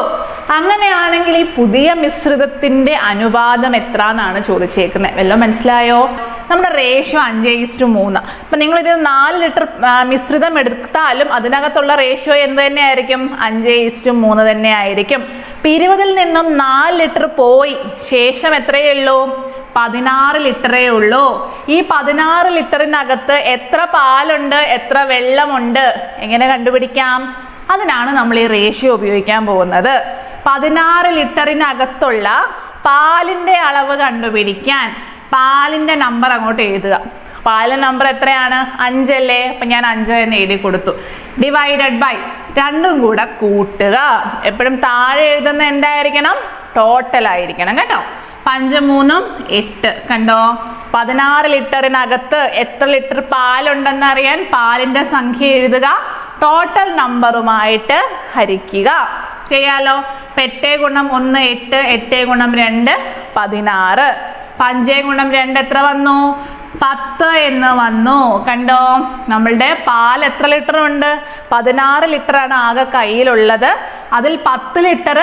അങ്ങനെയാണെങ്കിൽ ഈ പുതിയ മിശ്രിതത്തിന്റെ അനുപാതം എത്ര എന്നാണ് ചോദിച്ചേക്കുന്നത് വല്ലതും മനസ്സിലായോ? നമ്മുടെ റേഷ്യോ അഞ്ച് ഈസ്റ്റു മൂന്ന്. അപ്പൊ നിങ്ങൾ ഇത് നാല് ലിറ്റർ മിശ്രിതം എടുത്താലും അതിനകത്തുള്ള റേഷ്യോ എന്ത് തന്നെയായിരിക്കും? അഞ്ച് ഈസ്റ്റു മൂന്ന് തന്നെ ആയിരിക്കും ഇരുപതിൽ നിന്നും നാല് ലിറ്റർ പോയി. ശേഷം എത്രയേ ഉള്ളൂ? പതിനാറ് ലിറ്ററേ ഉള്ളൂ. ഈ പതിനാറ് ലിറ്ററിനകത്ത് എത്ര പാലുണ്ട് എത്ര വെള്ളമുണ്ട് എങ്ങനെ കണ്ടുപിടിക്കാം? അതിനാണ് നമ്മൾ ഈ റേഷ്യോ ഉപയോഗിക്കാൻ പോകുന്നത്. പതിനാറ് ലിറ്ററിനകത്തുള്ള പാലിന്റെ അളവ് കണ്ടുപിടിക്കാൻ പാലിന്റെ നമ്പർ അങ്ങോട്ട് എഴുതുക. പാലിന്റെ നമ്പർ എത്രയാണ്? അഞ്ചല്ലേ? അപ്പൊ ഞാൻ അഞ്ച് എന്ന് എഴുതി കൊടുത്തു. ഡിവൈഡഡ് ബൈ രണ്ടും കൂടെ കൂട്ടുക. എപ്പോഴും താഴെ എഴുതുന്ന എന്തായിരിക്കണം? ടോട്ടൽ ആയിരിക്കണം കേട്ടോ? അപ്പൊ അഞ്ച് മൂന്നും എട്ട്. കണ്ടോ? പതിനാറ് ലിറ്ററിനകത്ത് എത്ര ലിറ്റർ പാലുണ്ടെന്ന് അറിയാൻ പാലിന്റെ സംഖ്യ എഴുതുക. ടോട്ടൽ നമ്പറുമായിട്ട് ഹരിക്കുക. ചെയ്യാലോ? എട്ടേ ഗുണം ഒന്ന് എട്ട് എട്ടേ ഗുണം രണ്ട് പതിനാറ്. പഞ്ചേ ഗുണം രണ്ട് എത്ര വന്നു? പത്ത് എന്ന് വന്നു. കണ്ടോ? നമ്മളുടെ പാൽ എത്ര ലിറ്റർ ഉണ്ട് പതിനാറ് ലിറ്ററാണ് ആകെ കയ്യിലുള്ളത്. അതിൽ പത്ത് ലിറ്റർ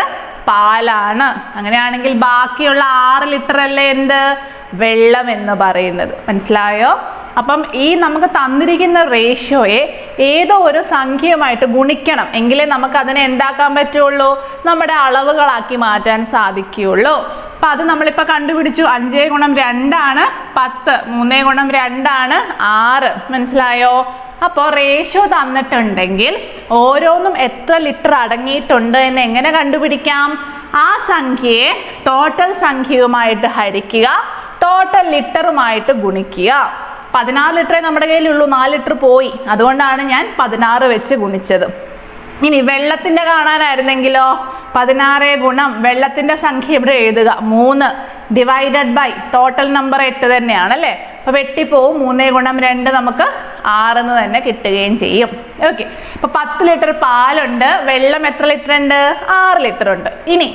പാലാണ്. അങ്ങനെയാണെങ്കിൽ ബാക്കിയുള്ള ആറ് ലിറ്റർ അല്ലേ എന്ത്? വെള്ളം എന്ന് പറയുന്നത്. മനസ്സിലായോ? അപ്പം ഈ നമുക്ക് തന്നിരിക്കുന്ന റേഷ്യോയെ ഏതോ ഒരു സംഖ്യയുമായിട്ട് ഗുണിക്കണം. എങ്കിലേ നമുക്ക് അതിനെ എന്താക്കാൻ പറ്റുള്ളൂ? നമ്മുടെ അളവുകളാക്കി മാറ്റാൻ സാധിക്കുകയുള്ളൂ. അപ്പൊ അത് നമ്മളിപ്പോ കണ്ടുപിടിച്ചു. അഞ്ചേ ഗുണം രണ്ടാണ് പത്ത്. മൂന്നേ ഗുണം രണ്ടാണ് ആറ്. മനസ്സിലായോ? അപ്പോൾ റേഷ്യോ തന്നിട്ടുണ്ടെങ്കിൽ ഓരോന്നും എത്ര ലിറ്റർ അടങ്ങിയിട്ടുണ്ട് എന്ന് എങ്ങനെ കണ്ടുപിടിക്കാം? ആ സംഖ്യയെ ടോട്ടൽ സംഖ്യയുമായിട്ട് ഹരിക്കുക ടോട്ടൽ ലിറ്ററുമായിട്ട് ഗുണിക്കുക. പതിനാറ് ലിറ്ററേ നമ്മുടെ കയ്യിലുള്ളൂ. നാല് ലിറ്റർ പോയി. അതുകൊണ്ടാണ് ഞാൻ പതിനാറ് വെച്ച് ഗുണിച്ചത്. ഇനി വെള്ളത്തിന്റെ കാണാനായിരുന്നെങ്കിലോ? പതിനാറ് ഗുണം വെള്ളത്തിന്റെ സംഖ്യ ഇവിടെ എഴുതുക. മൂന്ന് ഡിവൈഡഡ് ബൈ ടോട്ടൽ നമ്പർ എട്ട് തന്നെയാണ് അല്ലേ? അപ്പൊ വെട്ടിപ്പോവും. മൂന്നേ ഗുണം രണ്ട് നമുക്ക് ആറെന്ന് തന്നെ കിട്ടുകയും ചെയ്യും. ഓക്കെ അപ്പൊ പത്ത് ലിറ്റർ പാലുണ്ട്. വെള്ളം എത്ര ലിറ്റർ ഉണ്ട് ആറ് ലിറ്റർ ഉണ്ട് ഇനി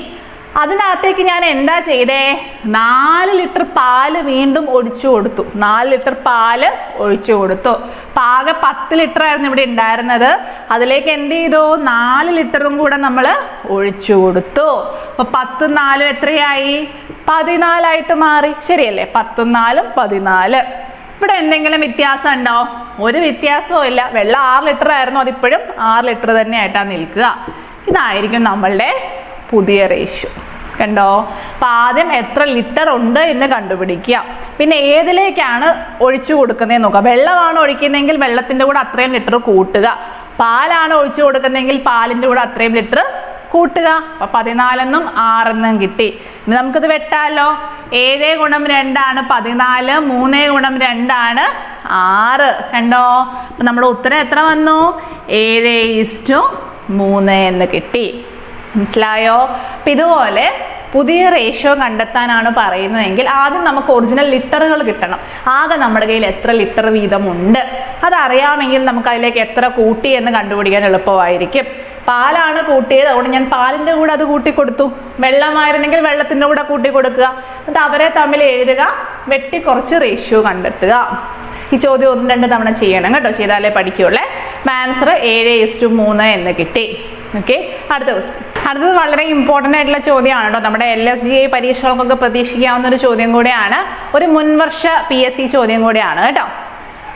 അതിനകത്തേക്ക് ഞാൻ എന്താ ചെയ്തേ? നാല് ലിറ്റർ പാൽ വീണ്ടും ഒഴിച്ചു കൊടുത്തു. നാല് ലിറ്റർ പാൽ ഒഴിച്ചു കൊടുത്തു. പാകെ പത്ത് ലിറ്റർ ആയിരുന്നു ഇവിടെ ഉണ്ടായിരുന്നത്. അതിലേക്ക് എന്ത് ചെയ്തു? നാല് ലിറ്ററും കൂടെ നമ്മൾ ഒഴിച്ചു കൊടുത്തു. അപ്പൊ പത്തും നാലും എത്രയായി? പതിനാലായിട്ട് മാറി. ശരിയല്ലേ? പത്തും നാലും പതിനാല്. ഇവിടെ എന്തെങ്കിലും വ്യത്യാസം ഉണ്ടോ? ഒരു വ്യത്യാസവും ഇല്ല. വെള്ളം ആറ് ലിറ്റർ ആയിരുന്നു അതിപ്പോഴും ആറ് ലിറ്റർ തന്നെ ആയിട്ടാണ് നിൽക്കുക. ഇതായിരിക്കും നമ്മളുടെ പുതിയ റേഷ്യോ. കണ്ടോ? അപ്പൊ ആദ്യം എത്ര ലിറ്റർ ഉണ്ട് എന്ന് കണ്ടുപിടിക്കുക. പിന്നെ ഏതിലേക്കാണ് ഒഴിച്ചു കൊടുക്കുന്നത് നോക്കുക. വെള്ളമാണ് ഒഴിക്കുന്നതെങ്കിൽ വെള്ളത്തിന്റെ കൂടെ അത്രയും ലിറ്റർ കൂട്ടുക. പാലാണ് ഒഴിച്ചു കൊടുക്കുന്നതെങ്കിൽ പാലിന്റെ കൂടെ അത്രയും ലിറ്റർ കൂട്ടുക. അപ്പൊ പതിനാലെന്നും ആറെന്നും കിട്ടി. ഇനി നമുക്കിത് വെട്ടാലോ? ഏഴ് ഗുണം രണ്ടാണ് പതിനാല് മൂന്ന് ഗുണം രണ്ടാണ് ആറ്. കണ്ടോ? അപ്പൊ നമ്മുടെ ഉത്തരം എത്ര വന്നു? ഏഴ് ഈസ്റ്റു മൂന്ന് എന്ന് കിട്ടി. മനസ്സിലായോ? അപ്പൊ ഇതുപോലെ പുതിയ റേഷ്യോ കണ്ടെത്താനാണ് പറയുന്നതെങ്കിൽ ആദ്യം നമുക്ക് ഒറിജിനൽ ലിറ്ററുകൾ കിട്ടണം. ആകെ നമ്മുടെ കയ്യിൽ എത്ര ലിറ്റർ വീതമുണ്ട്? അതറിയാമെങ്കിൽ നമുക്ക് അതിലേക്ക് എത്ര കൂട്ടി എന്ന് കണ്ടുപിടിക്കാൻ എളുപ്പമായിരിക്കും. പാലാണ് കൂട്ടിയത്. അതുകൊണ്ട് ഞാൻ പാലിന്റെ കൂടെ അത് കൂട്ടി കൊടുത്തു വെള്ളമായിരുന്നെങ്കിൽ വെള്ളത്തിന്റെ കൂടെ കൂട്ടി കൊടുക്കുക എന്നിട്ട് അവരെ തമ്മിൽ എഴുതുക. വെട്ടി കുറച്ച് റേഷ്യോ കണ്ടെത്തുക. ഈ ചോദ്യം ഒന്ന് രണ്ട് തവണ ചെയ്യണം കേട്ടോ ചെയ്താലേ പഠിക്കുള്ളേ. ആൻസർ ഏഴ് ഇസ്റ്റു മൂന്ന് എന്ന് കിട്ടി. ഓക്കെ അടുത്ത ക്വസ്റ്റ്യൻ അടുത്തത് വളരെ ഇമ്പോർട്ടന്റ് ആയിട്ടുള്ള ചോദ്യമാണ് കേട്ടോ. നമ്മുടെ എൽ എസ് ജി ഐ പരീക്ഷകൾക്കൊക്കെ പ്രതീക്ഷിക്കാവുന്ന ഒരു ചോദ്യം കൂടിയാണ്. ഒരു മുൻവർഷ പി എസ് സി ചോദ്യം കൂടിയാണ് കേട്ടോ.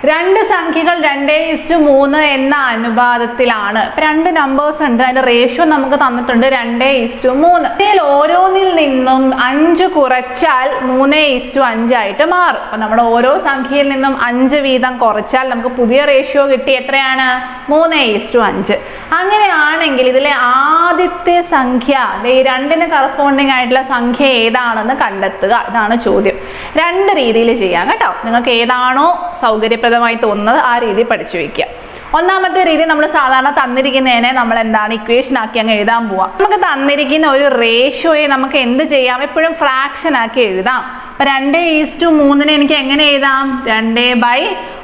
രണ്ട് സംഖ്യകൾ രണ്ടേ ഇസ്റ്റു മൂന്ന് എന്ന അനുപാതത്തിലാണ്. ഇപ്പൊ രണ്ട് നമ്പേഴ്സ് ഉണ്ട്. അതിന്റെ റേഷ്യോ നമുക്ക് തന്നിട്ടുണ്ട് രണ്ടേ ഇസ്റ്റു മൂന്ന്. ഇതിൽ ഓരോന്നിൽ നിന്നും അഞ്ച് കുറച്ചാൽ മൂന്നേ ഇസ്റ്റു അഞ്ചായിട്ട് മാറും. അപ്പൊ നമ്മുടെ ഓരോ സംഖ്യയിൽ നിന്നും അഞ്ച് വീതം കുറച്ചാൽ നമുക്ക് പുതിയ റേഷ്യോ കിട്ടി എത്രയാണ്? മൂന്നേ ഇസ്റ്റു അഞ്ച്. അങ്ങനെയാണെങ്കിൽ ഇതിലെ ആദ്യത്തെ സംഖ്യ ഈ രണ്ടിന് കറസ്പോണ്ടിങ് ആയിട്ടുള്ള സംഖ്യ ഏതാണെന്ന് കണ്ടെത്തുക. ഇതാണ് ചോദ്യം. രണ്ട് രീതിയിൽ ചെയ്യാം കേട്ടോ. നിങ്ങൾക്ക് ഏതാണോ സൗകര്യപ്രദമായി തോന്നുന്നത് ആ രീതി പഠിച്ചു വെക്കുക. ഒന്നാമത്തെ രീതി നമ്മൾ സാധാരണ തന്നിരിക്കുന്നതിനെ നമ്മൾ എന്താണ് ഇക്വേഷൻ ആക്കി അങ്ങ് എഴുതാൻ പോവാം. നമുക്ക് തന്നിരിക്കുന്ന ഒരു റേഷ്യോയെ നമുക്ക് എന്ത് ചെയ്യാം? എപ്പോഴും ഫ്രാക്ഷൻ ആക്കി എഴുതാം. അപ്പൊ രണ്ട് ഈസ്റ്റു മൂന്നിന് എനിക്ക് എങ്ങനെ എഴുതാം? രണ്ട് ബൈ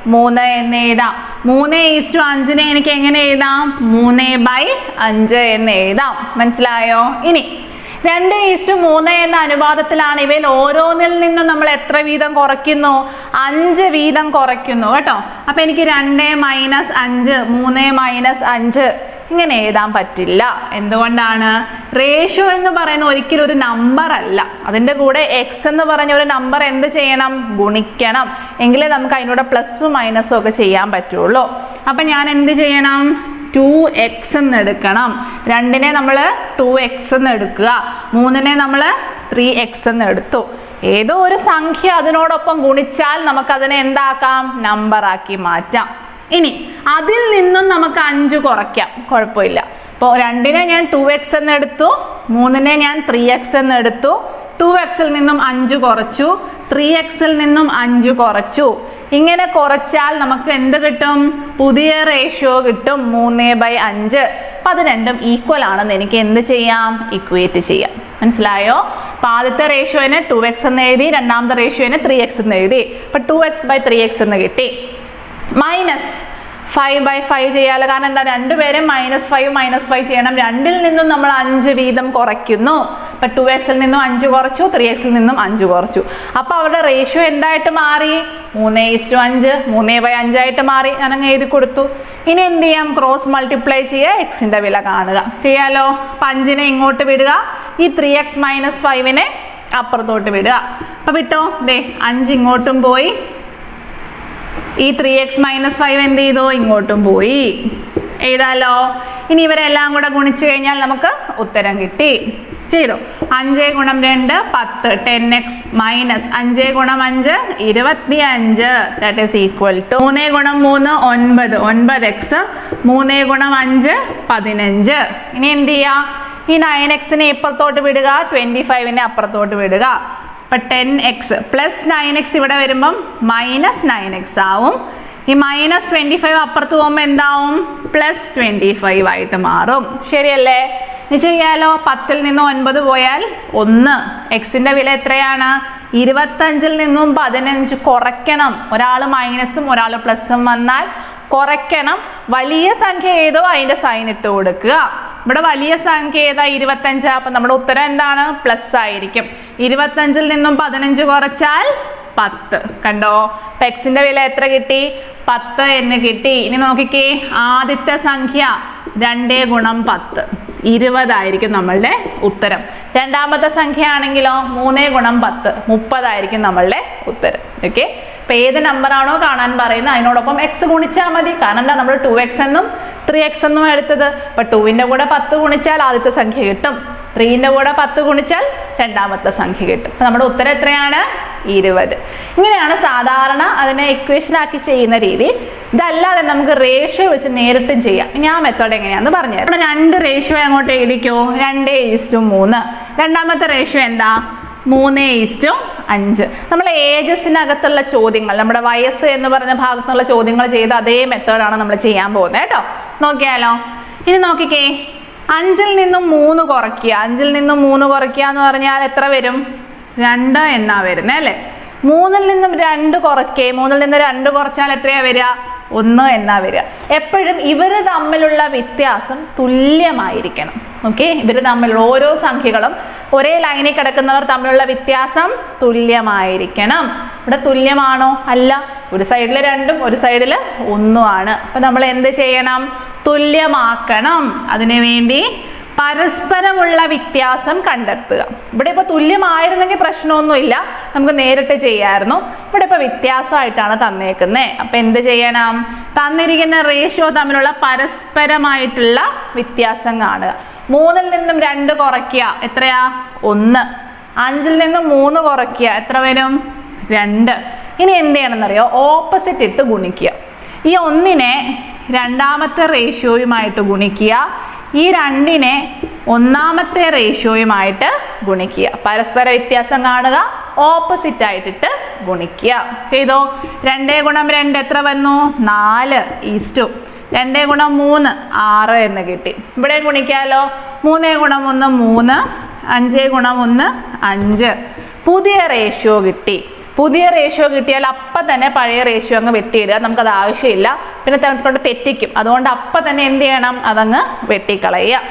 മൂന്ന് എന്ന് എഴുതാം. മൂന്ന് ഈസ്റ്റു അഞ്ചിനെ എനിക്ക് എങ്ങനെ എഴുതാം? മൂന്ന് ബൈ അഞ്ച് എന്ന് എഴുതാം. മനസ്സിലായോ? ഇനി രണ്ട് ഈസ്റ്റ് മൂന്ന് എന്ന അനുപാതത്തിലാണ് ഇവയിൽ ഓരോന്നിൽ നിന്നും നമ്മൾ എത്ര വീതം കുറയ്ക്കുന്നു? അഞ്ച് വീതം കുറയ്ക്കുന്നു കേട്ടോ? അപ്പൊ എനിക്ക് രണ്ട് മൈനസ് അഞ്ച് മൂന്ന് മൈനസ് അഞ്ച് ഇങ്ങനെ എഴുതാൻ പറ്റില്ല. എന്തുകൊണ്ടാണ്? റേഷ്യോ എന്ന് പറയുന്ന ഒരിക്കലും ഒരു നമ്പർ അല്ല. അതിന്റെ കൂടെ എക്സ് എന്ന് പറഞ്ഞ ഒരു നമ്പർ എന്ത് ചെയ്യണം? ഗുണിക്കണം. എങ്കിലേ നമുക്ക് അതിനോട് പ്ലസ്സും മൈനസും ഒക്കെ ചെയ്യാൻ പറ്റുള്ളൂ. അപ്പം ഞാൻ എന്ത് ചെയ്യണം? ടു എക്സ് എന്ന് എടുക്കണം രണ്ടിനെ നമ്മൾ ടു എക്സ് എന്ന് എടുക്കുക മൂന്നിനെ നമ്മൾ ത്രീ എക്സ് എന്ന് എടുത്തു ഏതോ ഒരു സംഖ്യ അതിനോടൊപ്പം ഗുണിച്ചാൽ നമുക്കതിനെ എന്താക്കാം? നമ്പർ ആക്കി മാറ്റാം. ഇനി അതിൽ നിന്നും നമുക്ക് അഞ്ച് കുറയ്ക്കാം. കുഴപ്പമില്ല. അപ്പോൾ രണ്ടിനെ ഞാൻ ടു എക്സ് എന്ന് എടുത്തു മൂന്നിനെ ഞാൻ ത്രീ എക്സ് എന്ന് എടുത്തു ടു എക്സിൽ നിന്നും അഞ്ച് കുറച്ചു ത്രീ എക്സിൽ നിന്നും അഞ്ച് കുറച്ചു. ഇങ്ങനെ കുറച്ചാൽ നമുക്ക് എന്ത് കിട്ടും? പുതിയ റേഷ്യോ കിട്ടും മൂന്ന് ബൈ അഞ്ച്. അപ്പം അത് രണ്ടും ഈക്വൽ ആണെന്ന് എനിക്ക് എന്ത് ചെയ്യാം? ഇക്വേറ്റ് ചെയ്യാം. മനസ്സിലായോ? അപ്പം ആദ്യത്തെ റേഷ്യോനെ ടു എക്സ് എന്ന് എഴുതി രണ്ടാമത്തെ റേഷ്യോനെ ത്രീ എക്സ് എന്ന് എഴുതി. അപ്പൊ two X by three X എന്ന് കിട്ടി. മൈനസ് ഫൈവ് ബൈ ഫൈവ് ചെയ്യാലോ. കാരണം എന്താ? രണ്ടുപേരെ മൈനസ് ഫൈവ് മൈനസ് ഫൈവ് ചെയ്യണം. രണ്ടിൽ നിന്നും നമ്മൾ അഞ്ച് വീതം കുറയ്ക്കുന്നു. ഇപ്പൊ ടു എക്സിൽ നിന്നും അഞ്ച് കുറച്ചു ത്രീ എക്സിൽ നിന്നും അഞ്ച് കുറച്ചു. അപ്പൊ അവരുടെ റേഷ്യോ എന്തായിട്ട് മാറി? മൂന്ന് ഈസ്റ്റു അഞ്ച് മൂന്ന് ബൈ അഞ്ചായിട്ട് മാറി. ഞാൻ അങ്ങ് എഴുതി കൊടുത്തു. ഇനി എന്ത് ചെയ്യാം? ക്രോസ് മൾട്ടിപ്ലൈ ചെയ്യുക എക്സിന്റെ വില കാണുക. ചെയ്യാലോ? അഞ്ചിനെ ഇങ്ങോട്ട് വിടുക. ഈ ത്രീ എക്സ് മൈനസ് ഫൈവിനെ അപ്പുറത്തോട്ട് വിടുക. അപ്പൊ വിട്ടോ? ദേ അഞ്ച് ഇങ്ങോട്ടും പോയി. ഈ ത്രീ എക്സ് മൈനസ് ഫൈവ് എന്ത് ചെയ്തു? ഇങ്ങോട്ടും പോയി. എഴുതാലോ? ഇനി ഇവരെല്ലാം കൂടെ ഗുണിച്ചു കഴിഞ്ഞാൽ നമുക്ക് ഉത്തരം കിട്ടി. ചെയ്തു. അഞ്ച് ഗുണം രണ്ട് പത്ത്. ടെൻ എക്സ് മൈനസ് അഞ്ച് ഗുണം അഞ്ച് ഇരുപത്തി അഞ്ച് ദാറ്റ് ഈസ് ഈക്വൽ ടു മൂന്ന് ഗുണം മൂന്ന് ഒൻപത്. ഒൻപത് എക്സ് മൂന്ന് ഗുണം അഞ്ച് പതിനഞ്ച്. ഇനി എന്ത് ചെയ്യാം? ഈ നയൻ എക്സിനെ ഇപ്പുറത്തോട്ട് വിടുക ട്വന്റി ഫൈവിനെ അപ്പുറത്തോട്ട് വിടുക. അപ്പം ten X plus nine X ഇവിടെ വരുമ്പം മൈനസ് നയൻ എക്സ് ആവും. ഈ മൈനസ് ട്വന്റി ഫൈവ് അപ്പുറത്ത് പോകുമ്പോൾ എന്താവും? പ്ലസ് ട്വന്റി ഫൈവ് ആയിട്ട് മാറും. ശരിയല്ലേ? ചെയ്യാലോ? പത്തിൽ നിന്ന് ഒൻപത് പോയാൽ ഒന്ന്. എക്സിന്റെ വില എത്രയാണ്? ഇരുപത്തഞ്ചിൽ നിന്നും പതിനഞ്ച് കുറയ്ക്കണം. ഒരാൾ മൈനസും ഒരാൾ പ്ലസും വന്നാൽ കുറയ്ക്കണം. വലിയ സംഖ്യ ഏതോ അതിന്റെ സൈൻ ഇട്ട് കൊടുക്കുക. ഇവിടെ വലിയ സംഖ്യ ഏതാ? ഇരുപത്തഞ്ച്. അപ്പൊ നമ്മുടെ ഉത്തരം എന്താണ്? പ്ലസ് ആയിരിക്കും. ഇരുപത്തഞ്ചിൽ നിന്നും പതിനഞ്ച് കുറച്ചാൽ പത്ത്. കണ്ടോ? പെക്സിന്റെ വില എത്ര കിട്ടി? പത്ത് എന്ന് കിട്ടി. ഇനി നോക്കിക്കേ. ആദ്യത്തെ സംഖ്യ രണ്ടേ ഗുണം പത്ത്. ഇരുപതായിരിക്കും നമ്മളുടെ ഉത്തരം. രണ്ടാമത്തെ സംഖ്യ ആണെങ്കിലോ? മൂന്നേ ഗുണം പത്ത്. മുപ്പതായിരിക്കും നമ്മളുടെ ഉത്തരം. ഓക്കെ അപ്പൊ ഏത് നമ്പർ ആണോ കാണാൻ പറയുന്നത് അതിനോടൊപ്പം എക്സ് ഗുണിച്ചാൽ മതി. കാരണം എന്താ? നമ്മൾ ടു എക്സ് എന്നും ത്രീ എക്സ് എന്നും എടുത്തത്. അപ്പൊ ടുവിന്റെ കൂടെ പത്ത് ഗുണിച്ചാൽ ആദ്യത്തെ സംഖ്യ കിട്ടും. ത്രീന്റെ കൂടെ പത്ത് ഗുണിച്ചാൽ രണ്ടാമത്തെ സംഖ്യ കിട്ടും. അപ്പൊ നമ്മുടെ ഉത്തരം എത്രയാണ്? ഇരുപത്. ഇങ്ങനെയാണ് സാധാരണ അതിനെ ഇക്വേഷൻ ആക്കി ചെയ്യുന്ന രീതി. ഇതല്ലാതെ നമുക്ക് റേഷ്യോ വെച്ച് നേരിട്ടും ചെയ്യാം. ഞാൻ മെത്തേഡ് എങ്ങനെയാണെന്ന് പറഞ്ഞുതരാം നമ്മുടെ രണ്ട് റേഷ്യോ അങ്ങോട്ട് എഴുതിക്കോ. രണ്ട് ഈസ്റ്റു മൂന്ന്. രണ്ടാമത്തെ റേഷ്യോ എന്താ? മൂന്ന് ഈസ്റ്റു അഞ്ച്. നമ്മൾ ഏജസിനകത്തുള്ള ചോദ്യങ്ങൾ നമ്മുടെ വയസ്സ് എന്ന് പറഞ്ഞ ഭാഗത്തുള്ള ചോദ്യങ്ങൾ ചെയ്ത അതേ മെത്തേഡാണ് നമ്മൾ ചെയ്യാൻ പോകുന്നത് കേട്ടോ. നോക്കിയാലോ? ഇനി നോക്കിക്കേ. അഞ്ചിൽ നിന്നും മൂന്ന് കുറയ്ക്കുക. അഞ്ചിൽ നിന്നും മൂന്ന് കുറയ്ക്കുക എന്ന് പറഞ്ഞാൽ എത്ര വരും? രണ്ട് എന്നാ വരുന്നത് അല്ലേ? മൂന്നിൽ നിന്നും രണ്ട് കുറയ്ക്കേ. മൂന്നിൽ നിന്ന് രണ്ട് കുറച്ചാൽ എത്രയാ വരിക? ഒന്ന് എന്നാ വരിക. എപ്പോഴും ഇവർ തമ്മിലുള്ള വ്യത്യാസം തുല്യമായിരിക്കണം. ഓക്കെ ഇവർ തമ്മിലുള്ള ഓരോ സംഖ്യകളും ഒരേ ലൈനിൽ കിടക്കുന്നവർ തമ്മിലുള്ള വ്യത്യാസം തുല്യമായിരിക്കണം. ഇവിടെ തുല്യമാണോ? അല്ല. ഒരു സൈഡിൽ രണ്ടും ഒരു സൈഡിൽ ഒന്നുമാണ്. അപ്പം നമ്മൾ എന്ത് ചെയ്യണം? തുല്യമാക്കണം. അതിനു വേണ്ടി പരസ്പരമുള്ള വ്യത്യാസം കണ്ടെത്തുക. ഇവിടെ ഇപ്പൊ തുല്യമായിരുന്നെങ്കിൽ പ്രശ്നമൊന്നുമില്ല. നമുക്ക് നേരിട്ട് ചെയ്യാമായിരുന്നു ഇവിടെ ഇപ്പൊ വ്യത്യാസമായിട്ടാണ് തന്നേക്കുന്നത് അപ്പൊ എന്ത് ചെയ്യണം? തന്നിരിക്കുന്ന റേഷ്യോ തമ്മിലുള്ള പരസ്പരമായിട്ടുള്ള വ്യത്യാസം കാണുക. മൂന്നിൽ നിന്നും രണ്ട് കുറയ്ക്കുക. എത്രയാ? ഒന്ന്. അഞ്ചിൽ നിന്നും മൂന്ന് കുറയ്ക്കുക. എത്ര വരും? രണ്ട്. ഇനി എന്ത് ചെയ്യണമെന്നറിയോ? ഓപ്പോസിറ്റ് ഇട്ട് ഗുണിക്കുക. ഈ ഒന്നിനെ രണ്ടാമത്തെ റേഷ്യോയുമായിട്ട് ഗുണിക്കുക. ഈ രണ്ടിനെ ഒന്നാമത്തെ റേഷ്യോയുമായിട്ട് ഗുണിക്കുക. പരസ്പര വ്യത്യാസം കാണുക. ഓപ്പോസിറ്റ് ആയിട്ടിട്ട് ഗുണിക്കുക. ചെയ്തോ? രണ്ടേ ഗുണം രണ്ട് എത്ര വന്നു? നാല്. ഈസ്റ്റു രണ്ടേ ഗുണം മൂന്ന് ആറ് എന്ന് കിട്ടി. ഇവിടെ ഗുണിക്കാലോ? മൂന്നേ ഗുണം ഒന്ന് മൂന്ന്. അഞ്ചേ ഗുണം ഒന്ന് അഞ്ച്. പുതിയ റേഷ്യോ കിട്ടി. പുതിയ റേഷ്യോ കിട്ടിയാൽ അപ്പം തന്നെ പഴയ റേഷ്യോ അങ്ങ് വെട്ടിയിടുക. നമുക്കത് ആവശ്യമില്ല. പിന്നെ കൊണ്ട് തെറ്റിക്കും. അതുകൊണ്ട് അപ്പം തന്നെ എന്ത് ചെയ്യണം? അതങ്ങ് വെട്ടിക്കളയുക.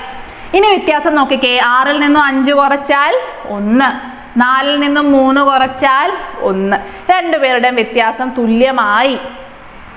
ഇനി വ്യത്യാസം നോക്കിക്കേ. ആറിൽ നിന്നും അഞ്ച് കുറച്ചാൽ ഒന്ന്. നാലിൽ നിന്നും മൂന്ന് കുറച്ചാൽ ഒന്ന്. രണ്ടുപേരുടെയും വ്യത്യാസം തുല്യമായി.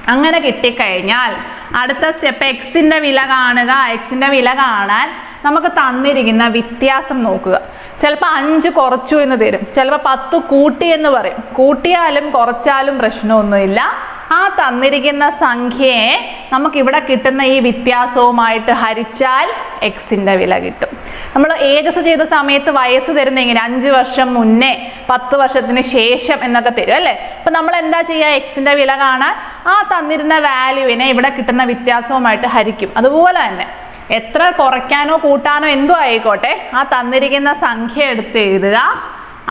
അങ്ങനെ കിട്ടിക്കഴിഞ്ഞാൽ അടുത്ത സ്റ്റെപ്പ് എക്സിന്റെ വില കാണുക എക്സിന്റെ വില കാണാൻ നമുക്ക് തന്നിരിക്കുന്ന വ്യത്യാസം നോക്കുക. ചിലപ്പോൾ അഞ്ച് കുറച്ചു എന്ന് തരും. ചിലപ്പോൾ പത്ത് കൂട്ടി എന്ന് പറയും. കൂട്ടിയാലും കുറച്ചാലും പ്രശ്നമൊന്നുമില്ല. ആ തന്നിരിക്കുന്ന സംഖ്യയെ നമുക്ക് ഇവിടെ കിട്ടുന്ന ഈ വ്യത്യാസവുമായിട്ട് ഹരിച്ചാൽ എക്സിന്റെ വില കിട്ടും. നമ്മൾ ഏജസ് ചെയ്ത സമയത്ത് വയസ്സ് തരുന്ന ഇങ്ങനെ അഞ്ച് വർഷം മുന്നേ പത്ത് വർഷത്തിന് ശേഷം എന്നൊക്കെ തരും അല്ലേ? അപ്പൊ നമ്മൾ എന്താ ചെയ്യുക? എക്സിന്റെ വില കാണാൻ ആ തന്നിരുന്ന വാല്യൂവിനെ ഇവിടെ കിട്ടുന്ന വ്യത്യാസവുമായിട്ട് ഹരിക്കും. അതുപോലെ തന്നെ എത്ര കുറയ്ക്കാനോ കൂട്ടാനോ എന്തോ ആയിക്കോട്ടെ ആ തന്നിരിക്കുന്ന സംഖ്യ എടുത്ത് എഴുതുക.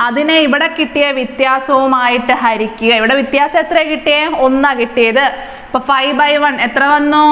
അതിനെ ഇവിടെ കിട്ടിയ വ്യത്യാസവുമായിട്ട് ഹരിക്കുക. ഇവിടെ വ്യത്യാസം എത്ര കിട്ടിയേ? ഒന്നാ കിട്ടിയത്. ഇപ്പൊ ഫൈവ് ബൈ വൺ എത്ര വന്നു?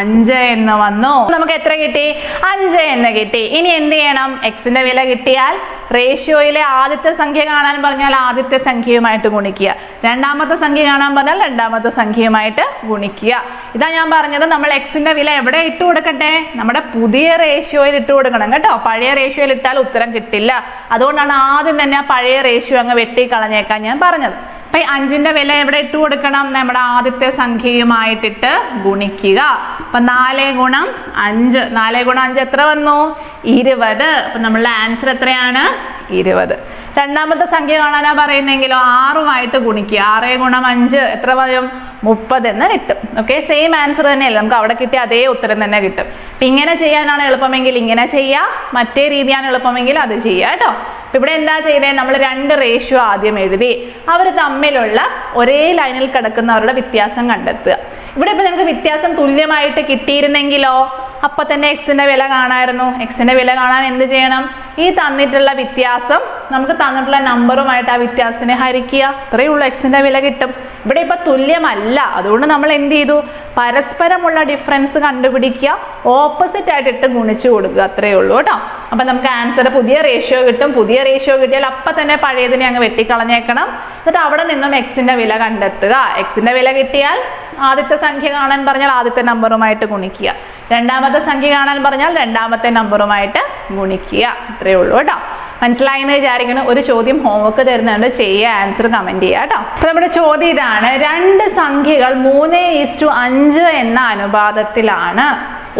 അഞ്ച് എന്ന് വന്നു. നമുക്ക് എത്ര കിട്ടി? അഞ്ച് എന്ന് കിട്ടി. ഇനി എന്ത് ചെയ്യണം? എക്സിന്റെ വില കിട്ടിയാൽ റേഷ്യോയിലെ ആദ്യത്തെ സംഖ്യ കാണാൻ പറഞ്ഞാൽ ആദ്യത്തെ സംഖ്യയുമായിട്ട് ഗുണിക്കുക. രണ്ടാമത്തെ സംഖ്യ കാണാൻ പറഞ്ഞാൽ രണ്ടാമത്തെ സംഖ്യയുമായിട്ട് ഗുണിക്കുക. ഇതാ ഞാൻ പറഞ്ഞത് നമ്മൾ എക്സിന്റെ വില എവിടെ ഇട്ട് കൊടുക്കട്ടെ? നമ്മുടെ പുതിയ റേഷ്യോയിൽ ഇട്ട് കൊടുക്കണം കേട്ടോ. പഴയ റേഷ്യോയിൽ ഇട്ടാൽ ഉത്തരം കിട്ടില്ല. അതുകൊണ്ടാണ് ആദ്യം തന്നെ ആ പഴയ റേഷ്യോ അങ്ങ് വെട്ടി കളഞ്ഞേക്കാൻ ഞാൻ പറഞ്ഞത്. അപ്പൊ ഈ അഞ്ചിന്റെ വില എവിടെ ഇട്ട് കൊടുക്കണം? നമ്മുടെ ആദ്യത്തെ സംഖ്യയുമായിട്ടിട്ട് ഗുണിക്കുക. അപ്പൊ നാല് ഗുണം അഞ്ച്. നാല് ഗുണം അഞ്ച് എത്ര വന്നു? ഇരുപത്. അപ്പൊ നമ്മളുടെ ആൻസർ എത്രയാണ്? ഇരുപത്. രണ്ടാമത്തെ സംഖ്യ കാണാനാ പറയുന്നെങ്കിലോ ആറുമായിട്ട് ഗുണിക്കുക ആറ് ഗുണം അഞ്ച്. എത്ര പറയും മുപ്പത് എന്ന് കിട്ടും. ഓക്കെ സെയിം ആൻസർ തന്നെയല്ലേ. നമുക്ക് അവിടെ കിട്ടിയ അതേ ഉത്തരം തന്നെ കിട്ടും. അപ്പൊ ഇങ്ങനെ ചെയ്യാനാണ് എളുപ്പമെങ്കിൽ ഇങ്ങനെ ചെയ്യുക മറ്റേ രീതിയാണ് എളുപ്പമെങ്കിൽ അത് ചെയ്യാം കേട്ടോ. ഇവിടെ എന്താ ചെയ്തേ? നമ്മൾ രണ്ട് റേഷ്യോ ആദ്യം എഴുതി. അവർ തമ്മിലുള്ള ഒരേ ലൈനിൽ കിടക്കുന്നവരുടെ വ്യത്യാസം കണ്ടെത്തുക. ഇവിടെ ഇപ്പൊ നിങ്ങൾക്ക് വ്യത്യാസം തുല്യമായിട്ട് കിട്ടിയിരുന്നെങ്കിലോ അപ്പൊ തന്നെ എക്സിന്റെ വില കാണായിരുന്നു. എക്സിന്റെ വില കാണാൻ എന്ത് ചെയ്യണം? ഈ തന്നിട്ടുള്ള വ്യത്യാസം നമുക്ക് തന്നിട്ടുള്ള നമ്പറുമായിട്ട് ആ വ്യത്യാസത്തിനെ ഹരിക്കുക. അത്രയേ ഉള്ളൂ എക്സിന്റെ വില കിട്ടും. ഇവിടെ ഇപ്പൊ തുല്യമല്ല. അതുകൊണ്ട് നമ്മൾ എന്ത് ചെയ്തു? പരസ്പരമുള്ള ഡിഫറൻസ് കണ്ടുപിടിക്കുക. ഓപ്പോസിറ്റ് ആയിട്ട് ഇട്ട് ഗുണിച്ചു കൊടുക്കുക. അത്രയേ ഉള്ളൂ കേട്ടോ. അപ്പൊ നമുക്ക് ആൻസർ പുതിയ റേഷ്യോ കിട്ടും. പുതിയ റേഷ്യോ കിട്ടിയാൽ അപ്പൊ തന്നെ പഴയതിനെ അങ്ങ് വെട്ടിക്കളഞ്ഞേക്കണം. എന്നിട്ട് അവിടെ നിന്നും എക്സിന്റെ വില കണ്ടെത്തുക. എക്സിന്റെ വില കിട്ടിയാൽ ആദ്യത്തെ സംഖ്യ കാണാൻ പറഞ്ഞാൽ ആദ്യത്തെ നമ്പറുമായിട്ട് ഗുണിക്കുക. രണ്ടാമത്തെ സംഖ്യ കാണാൻ പറഞ്ഞാൽ രണ്ടാമത്തെ നമ്പറുമായിട്ട് ഗുണിക്കുക. അത്രയേ ഉള്ളൂ കേട്ടോ. മനസ്സിലായി എന്ന് വിചാരിക്കണം ഒരു ചോദ്യം ഹോംവർക്ക് തരുന്നുണ്ട്. ചെയ്യുക ആൻസർ കമന്റ് ചെയ്യുക കേട്ടോ. അപ്പൊ നമ്മുടെ ചോദ്യം ഇതാണ്. രണ്ട് സംഖ്യകൾ മൂന്ന് ഈസ്റ്റു അഞ്ച് എന്ന അനുപാതത്തിലാണ്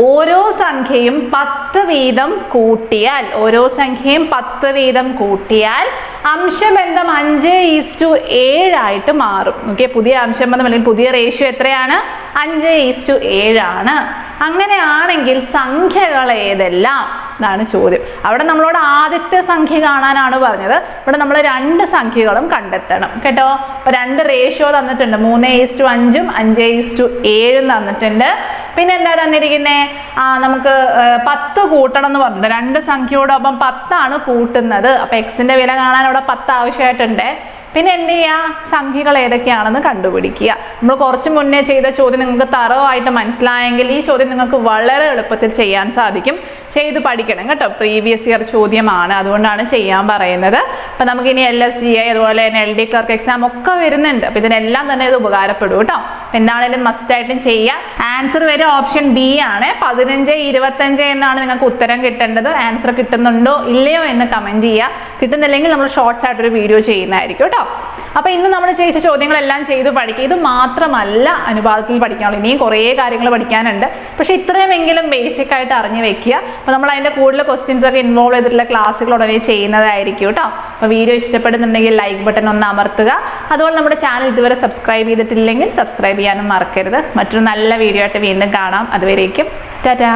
ഓരോ സംഖ്യയും പത്ത് വീതം കൂട്ടിയാൽ ഓരോ സംഖ്യയും പത്ത് വീതം കൂട്ടിയാൽ അംശബന്ധം അഞ്ച് ഈസ്റ്റു ഏഴായിട്ട് മാറും. ഓക്കെ പുതിയ അംശബന്ധം അല്ലെങ്കിൽ പുതിയ റേഷ്യോ എത്രയാണ്? അഞ്ച് ഈസ്റ്റു ഏഴാണ്. അങ്ങനെയാണെങ്കിൽ സംഖ്യകൾ ഏതെല്ലാം? എന്നാണ് ചോദ്യം. അവിടെ നമ്മളോട് ആദ്യത്തെ സംഖ്യ കാണാനാണ് പറഞ്ഞത്. ഇവിടെ നമ്മൾ രണ്ട് സംഖ്യകളും കണ്ടെത്തണം. കേട്ടോ? അപ്പൊ രണ്ട് റേഷ്യോ തന്നിട്ടുണ്ട്. മൂന്ന് ഈസ് ടു അഞ്ചും അഞ്ച് ഈസ് ടു ഏഴും തന്നിട്ടുണ്ട്. പിന്നെ എന്താ തന്നിരിക്കുന്നേ? ആ നമുക്ക് പത്ത് കൂട്ടണം എന്ന് പറഞ്ഞിട്ടുണ്ട്. രണ്ട് സംഖ്യയോടൊപ്പം പത്താണ് കൂട്ടുന്നത്. അപ്പൊ എക്സിന്റെ വില കാണാൻ അവിടെ പത്ത് ആവശ്യമായിട്ടുണ്ട്. പിന്നെ എന്ത് ചെയ്യുക സംഖ്യകൾ ഏതൊക്കെയാണെന്ന് കണ്ടുപിടിക്കുക. നമ്മൾ കുറച്ച് മുന്നേ ചെയ്ത ചോദ്യം നിങ്ങൾക്ക് തറവായിട്ട് മനസ്സിലായെങ്കിൽ ഈ ചോദ്യം നിങ്ങൾക്ക് വളരെ എളുപ്പത്തിൽ ചെയ്യാൻ സാധിക്കും. ചെയ്ത് പഠിക്കണം കേട്ടോ. പ്രീവിയസ് ഇയർ ചോദ്യമാണ്. അതുകൊണ്ടാണ് ചെയ്യാൻ പറയുന്നത്. അപ്പൊ നമുക്ക് ഇനി എൽ എസ് ജി ഐ അതുപോലെ തന്നെ എൽ ഡി ക്ലർക്ക് എക്സാം ഒക്കെ വരുന്നുണ്ട്. അപ്പൊ ഇതിനെല്ലാം തന്നെ ഇത് ഉപകാരപ്പെടും കേട്ടോ. എന്താണേലും മസ്റ്റ് ആയിട്ടും ചെയ്യാം. ആൻസർ വരെ ഓപ്ഷൻ ബി ആണ്. പതിനഞ്ച് ഇരുപത്തഞ്ച് എന്നാണ് നിങ്ങൾക്ക് ഉത്തരം കിട്ടേണ്ടത്. ആൻസർ കിട്ടുന്നുണ്ടോ ഇല്ലയോ എന്ന് കമന്റ് ചെയ്യുക. കിട്ടുന്നില്ലെങ്കിൽ നമ്മൾ ഷോർട്സ് ആയിട്ടൊരു വീഡിയോ ചെയ്യുന്നതായിരിക്കും കേട്ടോ. അപ്പൊ ഇന്ന് നമ്മൾ ചെയ്ത ചോദ്യങ്ങളെല്ലാം ചെയ്ത് പഠിക്കുക ഇത് മാത്രമല്ല അനുപാതത്തിൽ പഠിക്കാനുള്ളൂ. ഇനിയും കുറേ കാര്യങ്ങൾ പഠിക്കാനുണ്ട്. പക്ഷെ ഇത്രയുമെങ്കിലും ബേസിക് ആയിട്ട് അറിഞ്ഞു വെക്കുക. അപ്പൊ നമ്മൾ അതിന്റെ കൂടുതൽ ക്വസ്റ്റ്യൻസ് ഒക്കെ ഇൻവോൾവ് ചെയ്തിട്ടുള്ള ക്ലാസ്സുകൾ ഉടനെ ചെയ്യുന്നതായിരിക്കും കേട്ടോ. അപ്പൊ വീഡിയോ ഇഷ്ടപ്പെടുന്നുണ്ടെങ്കിൽ ലൈക്ക് ബട്ടൺ ഒന്ന് അമർത്തുക. അതുപോലെ നമ്മുടെ ചാനൽ ഇതുവരെ സബ്സ്ക്രൈബ് ചെയ്തിട്ടില്ലെങ്കിൽ സബ്സ്ക്രൈബ് ചെയ്യാനും മറക്കരുത്. മറ്റൊരു നല്ല വീഡിയോ ആയിട്ട് വീണ്ടും കാണാം. അതുവരേക്കും ടാറ്റാ.